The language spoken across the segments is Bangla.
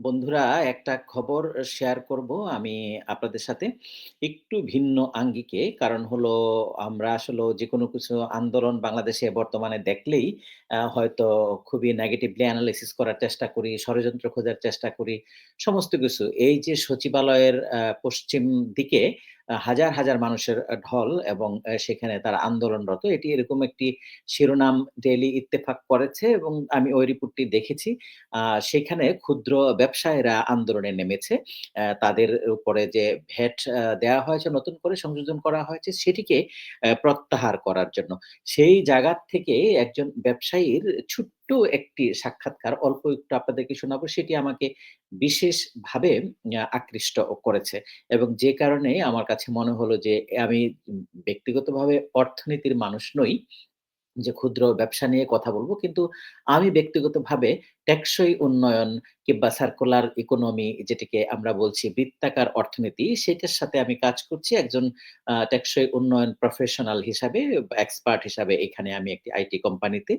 বন্ধুরা একটা খবর শেয়ার করব আমি আপনাদের সাথে। একটু ভিন্ন আঙ্গিকে। কারণ হলো আমরা আসলে যে কোনো কিছু আন্দোলন বাংলাদেশে বর্তমানে দেখলেই হয়তো খুবই নেগেটিভলি অ্যানালিসিস করার চেষ্টা করি, ষড়যন্ত্র খোঁজার চেষ্টা করি, সমস্ত কিছু। এই যে সচিবালয়ের পশ্চিম দিকে হাজার, হাজার মানুষের ঢল এবং সেখানে তারা আন্দোলনরত। এটি এরকম একটি শিরোনাম ডেইলি ইত্তেফাক করেছে এবং আমি ওই রিপোর্টটি দেখেছি। সেখানে ক্ষুদ্র ব্যবসায়ীরা আন্দোলনে নেমেছে। তাদের উপরে যে ভ্যাট দেয়া হয়েছে নতুন করে সংযোজন করা হয়েছে সেটিকে প্রত্যাহার করার জন্য। সেই জায়গা থেকে একজন ব্যবসায়ীর ছোট্ট একটি সাক্ষাৎকার অল্প একটু আপনাদেরকে শোনাবো। সেটি আমাকে বিশেষভাবে আকৃষ্ট করেছে এবং যে কারণে আমার কাছে মনে হলো যে আমি ব্যক্তিগতভাবে অর্থনীতির মানুষ নই। যে ক্ষুদ্র ব্যবসা নিয়ে কথা বলব কিন্তু আমি ব্যক্তিগতভাবে টেকসই উন্নয়ন কিংবা সার্কুলার ইকোনমি যেটিকে আমরা বলছি বৃত্তাকার অর্থনীতি, সেটার সাথে আমি কাজ করছি একজন টেকসই উন্নয়ন প্রফেশনাল হিসাবে, এক্সপার্ট হিসাবে এখানে আমি একটি আইটি কোম্পানিতে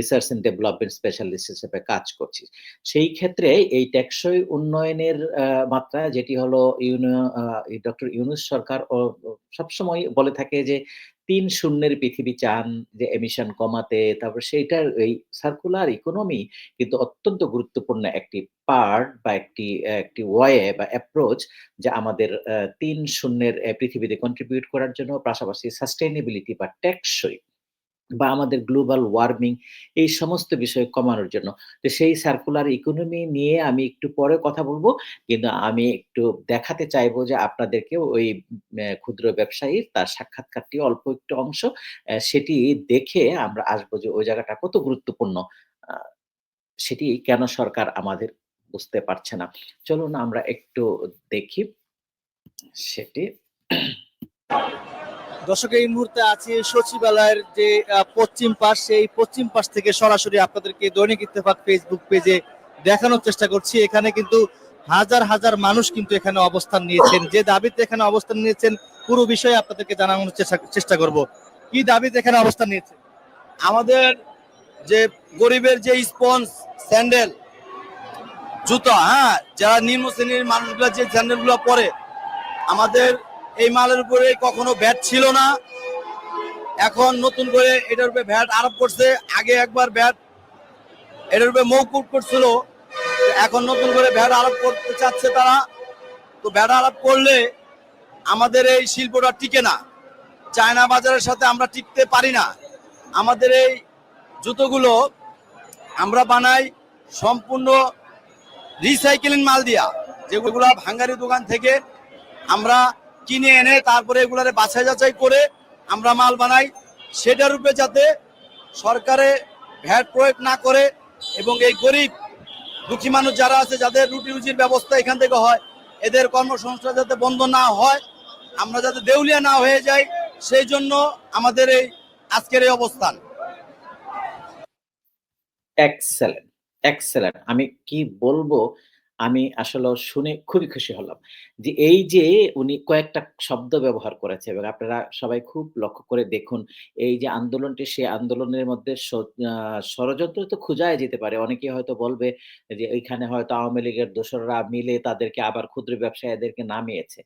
রিসার্চ অ্যান্ড ডেভেলপমেন্ট স্পেশালিস্ট হিসেবে কাজ করছি। সেই ক্ষেত্রে এই টেকসই উন্নয়নের মাত্রা যেটি হলো ইউনো আ ডক্টর ইউনুস সরকার সবসময় বলে থাকে যে তিন শূন্যের পৃথিবী চান, যে এমিশন কমাতে। তারপর সেইটার এই সার্কুলার ইকোনমি কিন্তু অত্যন্ত গুরুত্বপূর্ণ একটি পার্ট বা একটি একটি ওয়ে বা অ্যাপ্রোচ যা আমাদের ৩ শূন্যের পৃথিবীতে কন্ট্রিবিউট করার জন্য পাশাপাশি সাস্টেইনেবিলিটি বা টেকসই বা আমাদের গ্লোবাল ওয়ার্মিং এই সমস্ত বিষয় কমানোর জন্য। তো সেই সার্কুলার ইকোনমি নিয়ে আমি একটু পরে কথা বলব কিন্তু আমি একটু দেখাতে চাইব যে আপনাদেরকেও ওই ক্ষুদ্র ব্যবসায়ীর তার সাক্ষাৎকারটি অল্প একটু অংশ সেটি দেখে আমরা আসব যে ওই জায়গাটা কত গুরুত্বপূর্ণ। সেটি কেন সরকার আমাদের বুঝতে পারছে না। চলুন আমরা একটু দেখি সেটি। দর্শক এই মুহূর্তে আছি সচিবালয়ের যে পশ্চিম পাশ, সেই পশ্চিম পাশ থেকে সরাসরি আপনাদেরকে দৈনিক ইত্তেফাক ফেসবুক পেজে দেখানোর চেষ্টা করছি। এখানে কিন্তু হাজার, হাজার মানুষ কিন্তু এখানে অবস্থান নিয়েছেন। যে দাবিতে এখানে অবস্থান নিয়েছেন পুরো বিষয়ে আপনাদেরকে জানানোর চেষ্টা করব। কি দাবিতে এখানে অবস্থান নিয়েছে আমাদের যে গরিবের যে স্পঞ্জ স্যান্ডেল জুতা হ্যাঁ যারা নিম্ন শ্রেণির মানুষগুলো যে স্যান্ডেলগুলো পরে আমাদের এই মালের উপরে কখনো ভ্যাট ছিল না। এখন নতুন করে এটার উপরে ভ্যাট আরোপ করছে। আগে একবার ভ্যাট এটার উপরে মৌকুব করছিল। এখন নতুন করে ভ্যাট আরোপ করতে চাচ্ছে তারা। তো ভ্যাট আরোপ করলে আমাদের এই শিল্পটা টিকে না। চায়না বাজারের সাথে আমরা টিকতে পারি না। আমাদের এই জুতোগুলো আমরা বানাই সম্পূর্ণ রিসাইকেলিং মাল দিয়া। যেগুলো ভাঙ্গারি দোকান থেকে আমরা কিনে এনে তারপরে এগুলারে বাছাই যাচাই করে আমরা মাল বানাই সেটার উপরে যাতে সরকারে ভ্যাট প্রয়োগ না করে এবং এই গরিব দুঃখী মানুষ যারা আছে যাদের রুটি রুজির ব্যবস্থা এখান থেকে হয় এদের কর্মসংস্থান যাতে বন্ধ না হয় আমরা যাতে দেউলিয়া না হয়ে যাই সেই জন্য আমাদের এই আজকের এই অবস্থান এক্সেলেন্ট, এক্সেলেন্ট। আমি কি বলব? আমি আসলে শুনে খুবই খুশি হলাম। যে এই যে উনি কয়েকটা শব্দ ব্যবহার করেছে এবং আপনারা সবাই খুব লক্ষ্য করে দেখুন, এই যে আন্দোলনটি সে আন্দোলনের মধ্যে ষড়যন্ত্র তো খুঁজায় যেতে পারে। অনেকে হয়তো বলবে যে এইখানে হয়তো আওয়ামী লীগের দোসররা মিলে তাদেরকে আবার ক্ষুদ্র ব্যবসায়ীদেরকে নামিয়েছে।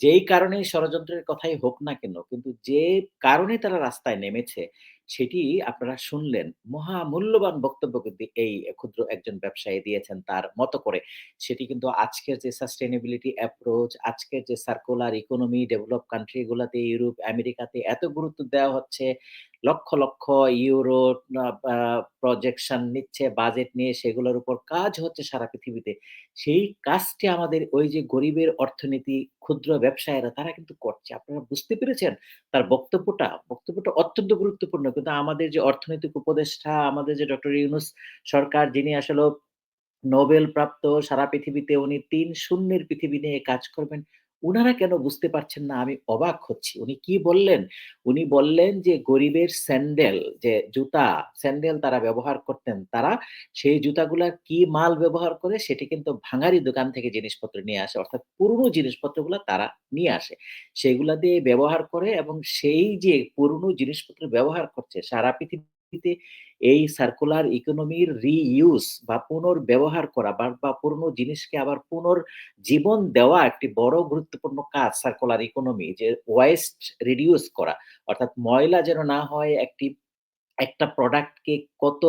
যেই কারণে ষড়যন্ত্রের কথাই হোক না কেন, কিন্তু যে কারণে তারা রাস্তায় নেমেছে সেটি আপনারা শুনলেন। মহামূল্যবান বক্তব্য কিন্তু এই ক্ষুদ্র একজন ব্যবসায়ী দিয়েছেন তার মতো করে। সেটি কিন্তু আজকের যে সাস্টেনেবিলিটি অ্যাপ্রোচ, আজকের যে সার্কুলার ইকোনমি ডেভেলপ কান্ট্রি গুলাতে ইউরোপ, আমেরিকাতে এত গুরুত্ব দেওয়া হচ্ছে। লক্ষ, লক্ষ ইউরো প্রজেকশন নিচ্ছে বাজেট নিয়ে সেগুলোর উপর কাজ হচ্ছে সারা পৃথিবীতে। সেই কাজটি আমাদের ওই যে গরিবের অর্থনীতি, ক্ষুদ্র ব্যবসায়ীরা তারা কিন্তু করছে। আপনারা বুঝতে পেরেছেন তার বক্তব্যটা? বক্তব্যটা অত্যন্ত গুরুত্বপূর্ণ। কিন্তু আমাদের যে অর্থনৈতিক উপদেষ্টা, আমাদের যে ডক্টর ইউনুস সরকার যিনি আসলেও নোবেল প্রাপ্ত সারা পৃথিবীতে উনি তিন শূন্যের পৃথিবী নিয়ে কাজ করবেন। উনারা কেন বুঝতে পারছেন না আমি অবাক হচ্ছি। উনি কি বললেন? উনি বললেন যে গরিবের স্যান্ডেল যে জুতা, স্যান্ডেল তারা ব্যবহার করতেন। তারা সেই জুতাগুলা কি মাল ব্যবহার করে সেটি কিন্তু ভাঙারি দোকান থেকে জিনিসপত্র নিয়ে আসে। অর্থাৎ পুরনো জিনিসপত্রগুলা তারা নিয়ে আসে। সেগুলা দিয়ে ব্যবহার করে এবং সেই যে পুরনো জিনিসপত্র ব্যবহার করছে সারা পৃথিবীতে এই সার্কুলার ইকোনমির রিইউজ বা পুনর্ব্যবহার করা বা পুরনো জিনিসকে আবার পুনর জীবন দেওয়া একটি বড় গুরুত্বপূর্ণ কাজ সার্কুলার ইকোনমি যে ওয়েস্ট রিডিউস করা। অর্থাৎ ময়লা যেন না হয় একটি একটা প্রোডাক্টকে কত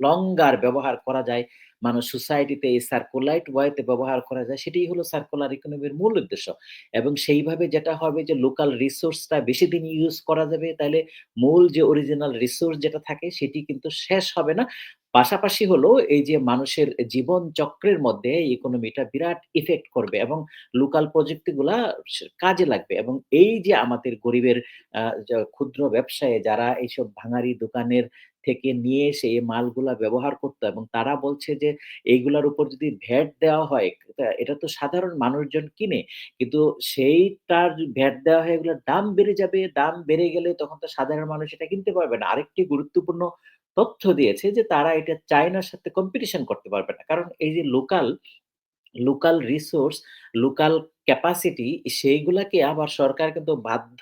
লঙ্গার ব্যবহার করা যায়, মানুষ সোসাইটিতে এই সার্কুলাইট ওয়াইতে ব্যবহার করা যায়, সেটিই হলো সার্কুলার ইকোনমির মূল উদ্দেশ্য। এবং সেইভাবে যেটা হবে যে লোকাল রিসোর্সটা বেশি দিন ইউজ করা যাবে, তাহলে মূল যে অরিজিনাল রিসোর্স যেটা থাকে সেটি কিন্তু শেষ হবে না। পাশাপাশি হলো এই যে মানুষের জীবন চক্রের মধ্যে ইকোনমিটা বিরাট ইফেক্ট করবে এবং লোকাল প্রযুক্তিগুলা কাজে লাগবে এবং এই যে আমাদের গরিবের ক্ষুদ্র ব্যবসায়ী যারা এইসব ভাঙারি দোকানের থেকে নিয়ে এসে এই মালগুলা ব্যবহার করতো এবং তারা বলছে যে এইগুলার উপর যদি ভ্যাট দেওয়া হয়, এটা তো সাধারণ মানুষজন কিনে। কিন্তু সেইটার ভ্যাট দেওয়া হয় এগুলোর দাম বেড়ে যাবে। দাম বেড়ে গেলে তখন তো সাধারণ মানুষ এটা কিনতে পারবে না। আরেকটি গুরুত্বপূর্ণ তথ্য দিয়েছে যে তারা এটা চায়নার সাথে কম্পিটিশন করতে পারবে না। কারণ এই যে local, local resource, local capacity সেইগুলাকে আবার সরকার কিন্তু বাধ্য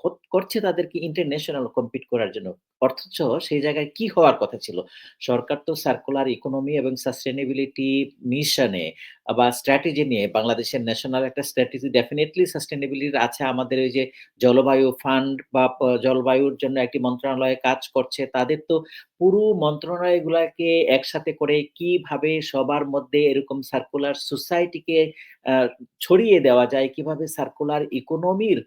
কর করছে তাদেরকে ইন্টারন্যাশনাল কম্পিট করার জন্য। অথচ সেই জায়গায় কি হওয়ার কথা ছিল? সরকার তো সার্কুলার ইকোনমি এবং সাস্টেনেবিলিটি মিশনে বা স্ট্র্যাটেজি নিয়ে বাংলাদেশের ন্যাশনাল একটা স্ট্র্যাটেজি ডেফিনেটলি সাস্টেইনেবিলিটি আছে। আমাদের ওই যে জলবায়ু ফান্ড বা জলবায়ুর জন্য একটি মন্ত্রণালয়ে কাজ করছে। তাদের তো পুরো মন্ত্রণালয়গুলাকে একসাথে করে কীভাবে সবার মধ্যে এরকম সার্কুলার সোসাইটিকে ছড়িয়ে দেওয়া যায়, কীভাবে সার্কুলার ইকোনমির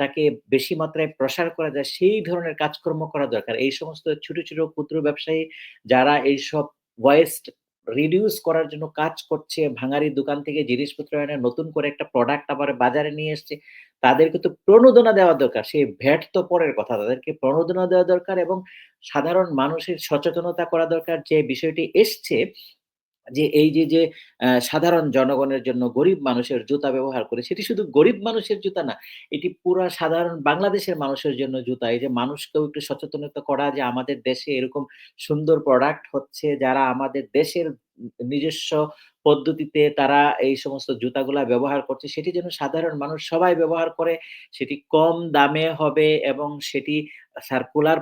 টাকে বেশি মাত্রায় প্রসার করা যায়, সেই ধরনের কাজকর্ম করা দরকার। এই সমস্ত ছোট, ছোট ক্ষুদ্র ব্যবসায়ী যারা এইসব ওয়েস্ট রিডিউস করার জন্য কাজ করছে, ভাঙারি দোকান থেকে জিনিসপত্র এনে নতুন করে একটা প্রোডাক্ট আবার বাজারে নিয়ে এসছে, তাদেরকে তো প্রণোদনা দেওয়া দরকার। সেই ভ্যাট তো পরের কথা। তাদেরকে প্রণোদনা দেওয়া দরকার এবং সাধারণ মানুষের সচেতনতা করা দরকার যে বিষয়টি এসছে যে এই যে, যে সাধারণ জনগণের জন্য গরিব মানুষের জুতা ব্যবহার করে, সেটি শুধু গরিব মানুষের জুতা না। এটি পুরা সাধারণ বাংলাদেশের মানুষের জন্য জুতা। এই যে মানুষকেও একটু সচেতনতা করা যে আমাদের দেশে এরকম সুন্দর প্রোডাক্ট হচ্ছে, যারা আমাদের দেশের নিজস্ব পদ্ধতিতে তারা এই সমস্ত জুতাগুলা ব্যবহার করছে, সেটি যেন সাধারণ মানুষ সবাই ব্যবহার করে। সেটি কম দামে হবে এবং সেটি সার্কুলার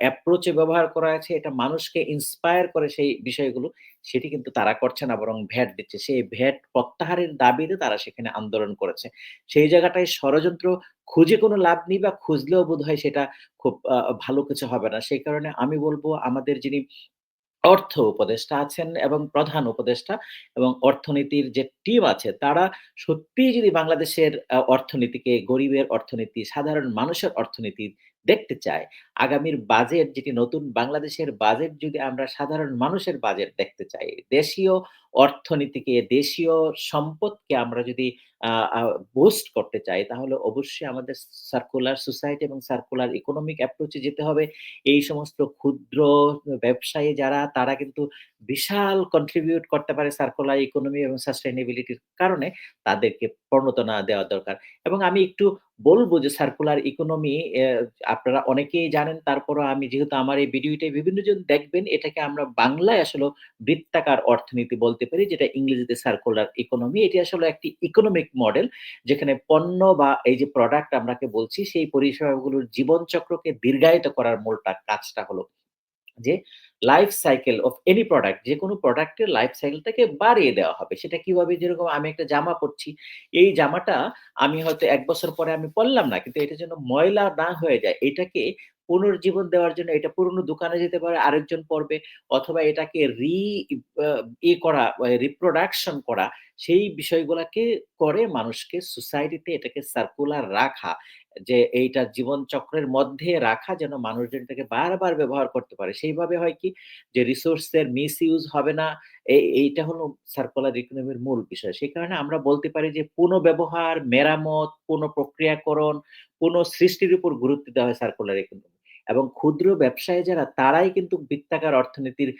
অ্যাপ্রোচ ব্যবহার করা আছে। এটা মানুষকে ইন্সপায়ার করে সেই বিষয়গুলো। সেটি কিন্তু তারা করছে না বরং ভ্যাট দিচ্ছে। সেই ভ্যাট প্রত্যাহারের দাবিতে তারা সেখানে আন্দোলন করেছে। সেই জায়গাটায় ষড়যন্ত্র খুঁজে কোনো লাভ নেই বা খুঁজলেও বোধহয় সেটা খুব ভালো কিছু হবে না। সেই কারণে আমি বলব আমাদের যিনি অর্থ উপদেষ্টা আছেন এবং প্রধান উপদেষ্টা এবং অর্থনীতির যে টিম আছে, তারা সত্যিই যদি বাংলাদেশের অর্থনীতিকে গরিবের অর্থনীতি, সাধারণ মানুষের অর্থনীতি দেখতে চায়, আগামীর বাজেট যেটি নতুন বাংলাদেশের বাজেট যদি আমরা সাধারণ মানুষের বাজেট দেখতে চাই, দেশীয় অর্থনীতিকে, দেশীয় সম্পদকে আমরা যদি বুস্ট করতে চাই, তাহলে অবশ্যই আমাদের সার্কুলার সোসাইটি এবং সার্কুলার ইকোনমিক অ্যাপ্রোচ যেতে হবে। এই সমস্ত ক্ষুদ্র ব্যবসায়ী যারা, তারা কিন্তু বিশাল কন্ট্রিবিউট করতে পারে সার্কুলার ইকোনমি এবং সাস্টেইনেবিলিটির কারণে, তাদেরকে প্রণোদনা দেওয়া দরকার। এবং আমি একটু বলব যে সার্কুলার ইকোনমি আপনারা অনেকেই জানেন, তারপরও আমি যেহেতু আমার এই ভিডিওটা বিভিন্নজন দেখবেন, এটাকে আমরা বাংলায় আসলে বৃত্তাকার অর্থনীতি বলতে পারি, যেটা ইংরেজিতে সার্কুলার ইকোনমি। এটি আসলে একটি ইকোনমিক মডেল, যেখানে পণ্য বা এই যে প্রোডাক্ট আমরাকে বলছি, সেই পরিষেবাগুলোর জীবনচক্রকে দীর্ঘায়িত করার মূল টা কাজটা হলো যে life cycle of any product, যে কোনো প্রোডাক্টের লাইফ সাইকেলটাকে বাড়িয়ে দেওয়া হবে। সেটা কীভাবে? যেরকম আমি একটা জামা পরছি এই জামাটা আমি হয়তো এক বছর পরে আমি পরলাম না। কিন্তু এটা যেন ময়লা না হয়ে যায়, এটাকে পুনর্জীবন দেওয়ার জন্য এটা পুরনো দোকানে যেতে পারে, আরেকজন পড়বে অথবা এটাকে রি এ করা, রিপ্রোডাকশন করা, সেই বিষয়গুলাকে করে মানুষকে সোসাইটিতে এটাকে সার্কুলার রাখা। যে এইটা জীবনচক্রের মধ্যে রাখা যেন মানুষজন এটাকে বারবার ব্যবহার করতে পারে। সেইভাবে হয় কি? যে রিসোর্স এর মিসইউজ হবে না। এইটা হলো সার্কুলার ইকোনমির মূল বিষয়। সেই কারণে আমরা বলতে পারি যে পুনঃব্যবহার, মেরামত, পুনঃপ্রক্রিয়াকরণ, পুনঃসৃষ্টির উপর গুরুত্ব দেওয়া হয় সার্কুলার ইকোনমি। এবং ক্ষুদ্র ব্যবসায়ী যারা, তারাই কিন্তু বৃত্তাকার অর্থনীতির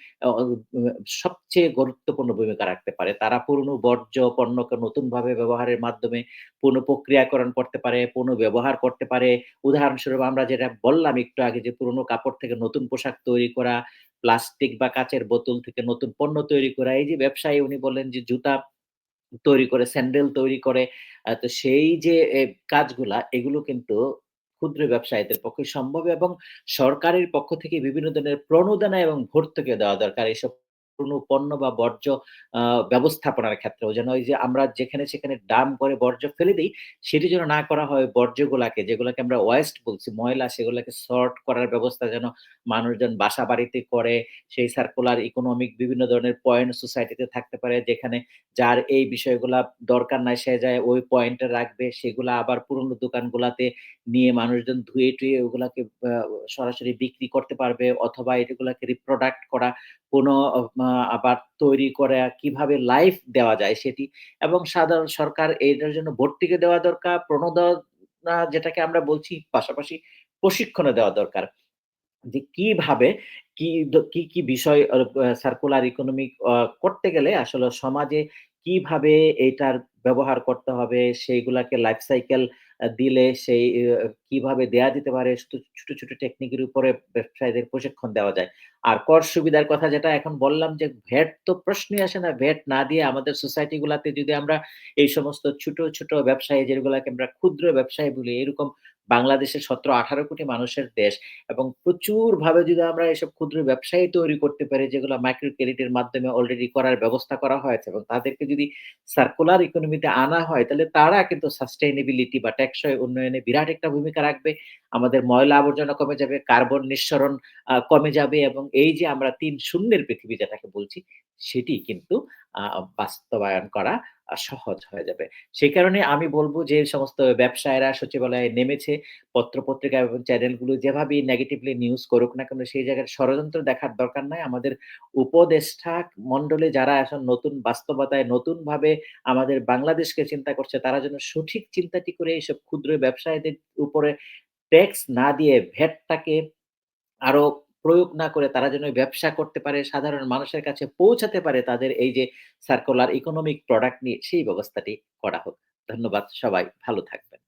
সবচেয়ে গুরুত্বপূর্ণ ভূমিকা রাখতে পারে। তারা পুরনো বর্জ্য পণ্যকে নতুনভাবে ব্যবহারের মাধ্যমে পুনঃপ্রক্রিয়াকরণ করতে পারে, পুনঃব্যবহার করতে পারে। উদাহরণস্বরূপ আমরা যেটা বললাম একটু আগে যে পুরনো কাপড় থেকে নতুন পোশাক তৈরি করা, প্লাস্টিক বা কাঁচের বোতল থেকে নতুন পণ্য তৈরি করা। এই যে ব্যবসায়ী উনি বললেন যে জুতা তৈরি করে, স্যান্ডেল তৈরি করে। তো সেই যে কাজগুলা, এগুলো কিন্তু ক্ষুদ্র ব্যবসায়ীদের পক্ষে সম্ভব এবং সরকারের পক্ষ থেকে বিভিন্ন ধরনের প্রণোদনা এবং ভর্তুকি দেওয়া দরকার। এসব পণ্য বা বর্জ্য ব্যবস্থাপনার ক্ষেত্রেও যেন ওই যে আমরা যেখানে সেখানে ডাম্প করে বর্জ্য ফেলে দেই, সেটি যেন না করা হয় বর্জ্যগুলাকে যেগুলাকে আমরা ওয়েস্ট বলছি ময়লা সেগুলাকে সর্ট করার ব্যবস্থা যেন মানুষজন বাসা বাড়িতে করে, সেই সার্কুলার ইকোনমিক বিভিন্ন ধরনের পয়েন্ট সোসাইটিতে থাকতে পারে যেখানে যার এই বিষয়গুলা দরকার নাই সে যায় ওই পয়েন্টে রাখবে। সেগুলা আবার পুরনো দোকানগুলাতে নিয়ে মানুষজন ধুয়ে-টুয়ে ওগুলাকে আ সরাসরি বিক্রি করতে পারবে অথবা এগুলাকে রিপ্রোডাক্ট করা কোনো আবার তৈরি করে কীভাবে লাইফ দেওয়া যায় সেটি এবং সাধারণ সরকার এটার জন্য ভর্তিকে দেওয়া দরকার, প্রণোদনা যেটাকে আমরা বলছি পাশাপাশি প্রশিক্ষণ দেওয়া দরকার। যে কীভাবে কি কি, কি বিষয় সার্কুলার ইকোনমিক করতে গেলে আসলে সমাজে কীভাবে এটার ব্যবহার করতে হবে, সেইগুলাকে লাইফ সাইকেল দিলে সেই কীভাবে দেয়া যেতে পারে ছোট, ছোট, টেকনিকের উপরে ব্যবসায়ীদের প্রশিক্ষণ দেওয়া যায়। আর কর সুবিধার কথা যেটা এখন বললাম যে ভ্যাট তো প্রশ্নই আসে না। ভ্যাট না দিয়ে আমাদের সোসাইটি গুলাতে যদি আমরা এই সমস্ত ছোট, ছোট ব্যবসায়ী যেগুলাকে আমরা ক্ষুদ্র ব্যবসায়ী বলি এরকম বাংলাদেশে ১৭-১৮ কোটি মানুষের দেশ এবং প্রচুরভাবে যদি আমরা এসব ক্ষুদ্র ব্যবসায়ী তৈরি করতে পারি যেগুলো মাইক্রো ক্রেডিটের মাধ্যমে অলরেডি করার ব্যবস্থা করা হয়েছে এবং তাদেরকে যদি সার্কুলার ইকোনমিতে আনা হয় তাহলে তারা কিন্তু সাস্টেইনেবিলিটি বা টেকসই উন্নয়নে বিরাট একটা ভূমিকা রাখবে। আমাদের ময়লা আবর্জনা কমে যাবে, কার্বন নিঃসরণ কমে যাবে এবং এই যে আমরা তিন শূন্যের পৃথিবী যেটাকে বলছি সেটি কিন্তু বাস্তবায়ন করা সহজ হয়ে যাবে। সেই কারণে আমি বলব যে সমস্ত ব্যবসায়ীরা সচিবালয়ে নেমেছে, পত্র-পত্রিকা এবং চ্যানেলগুলো যেভাবেই নেগেটিভলি নিউজ করুক না কেন সেই জায়গায় ষড়যন্ত্র দেখার দরকার নাই। আমাদের উপদেষ্টা মন্ডলে যারা এখন নতুন বাস্তবতায় নতুনভাবে আমাদের বাংলাদেশকে চিন্তা করছে তারা যেন সঠিক চিন্তাটি করে এইসব ক্ষুদ্র ব্যবসায়ীদের উপরে ট্যাক্স না দিয়ে ভ্যাটটাকে আরও প্রয়োগ না করে তারা যেন ব্যবসা করতে পারে, সাধারণ মানুষের কাছে পৌঁছাতে পারে তাদের এই যে সার্কুলার ইকোনমিক প্রোডাক্ট নিয়ে সেই ব্যবস্থাটি করা হোক। ধন্যবাদ সবাই ভালো থাকবেন।